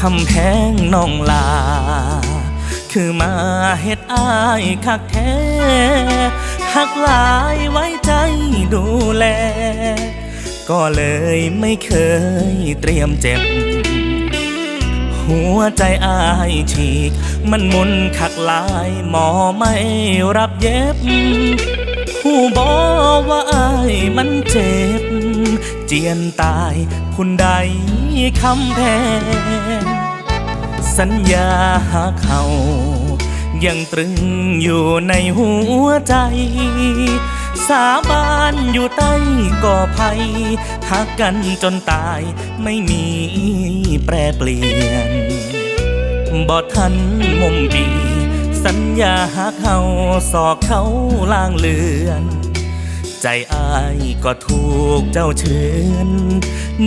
คำแพงน้องลา คือมาเฮ็ดอายคักแท้หักหลายไว้ใจดูแล ก็เลยไม่เคยเตรียมเจ็บ หัวใจอายฉีก มันมุนขักหลาย หมอไม่รับเย็บ ผู้บอกว่า มันเจ็บ เจียนตายคุณใดคำแพงสัญญาหาเขายังตรึงอยู่ในหัวใจ สาบานอยู่ใต้ก่อภัยหักกันจนตายไม่มีแปรเปลี่ยนบอทันมุมปี สัญญาหักเขาสอกเขาล่างเลือน ใจอายก็ถูกเจ้าเชือน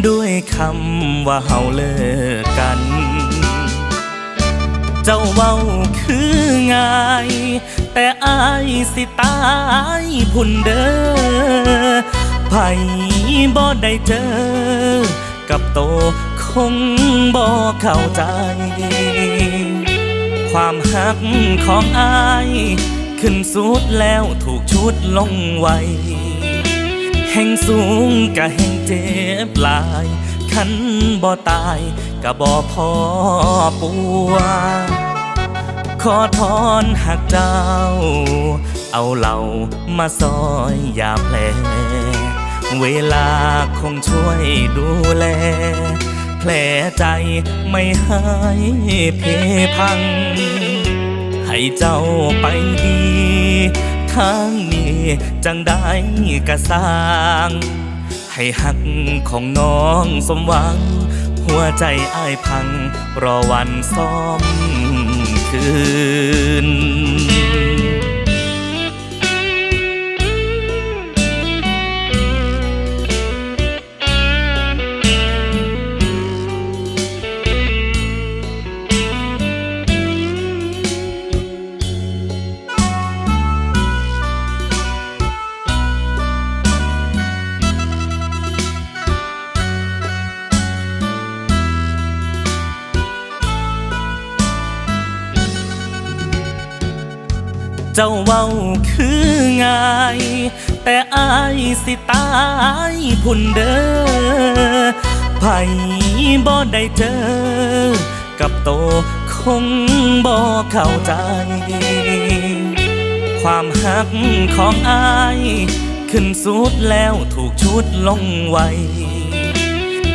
ด้วยคำว่าเฮาเลิกกัน เจ้าเว้าคือง่าย แต่อายสิตายพุ่นเด้อไผบ่ได้เจอ กับโตคงบ่เข้าใจ ความหักของอายขึ้นสุดแล้วถูกชุดลงไว้ แห่งสูงกะแห่งเจ็บลายคันบ่ตายกะบ่พอปัวขอทอนหักเจ้า เอาเหล่ามาซอยยาแผลเวลาคงช่วยดูแล แผลใจไม่หายเพพัง ให้เจ้าไปดี ทางนี้จังได้กระสร้าง ให้หักของน้องสมหวัง หัวใจอ้ายพัง รอวันซ้อมคืน เจ้าเว้าคือง่าย แต่อายสิตายพุ่นเด้อไผบ่ได้เจอ กับโตคงบ่เข้าใจ ความหักของอาย ขึ้นสุดแล้วถูกชุดลงไว้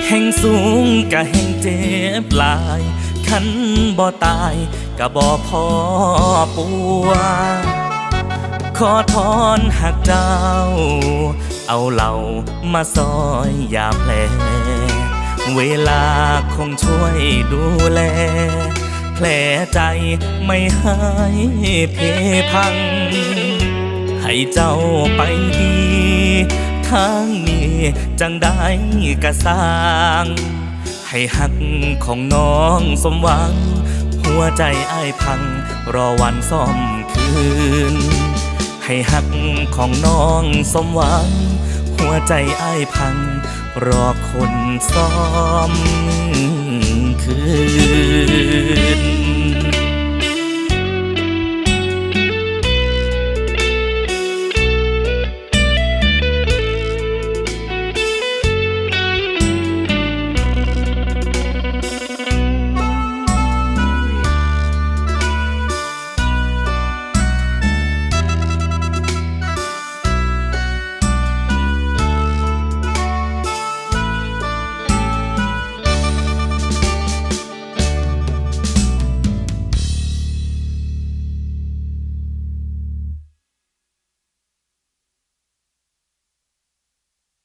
แห่งสูงกะแห่งเจ็บลาย คันบ่ตาย กะบ่พอปัว ขอทอนหักเจ้า เอาเหล่ามาซอยยาแผลเวลาคงช่วยดูแล แผลใจไม่หายเพพัง ให้เจ้าไปดีทางนี้จังได้กระสร้าง ให้หักของน้องสมหวัง วใจอ้ายพัง รอวันซ่อมคืน ให้หักของน้องสมหวัง หัวใจอ้ายพัง รอคนซ้อมคืน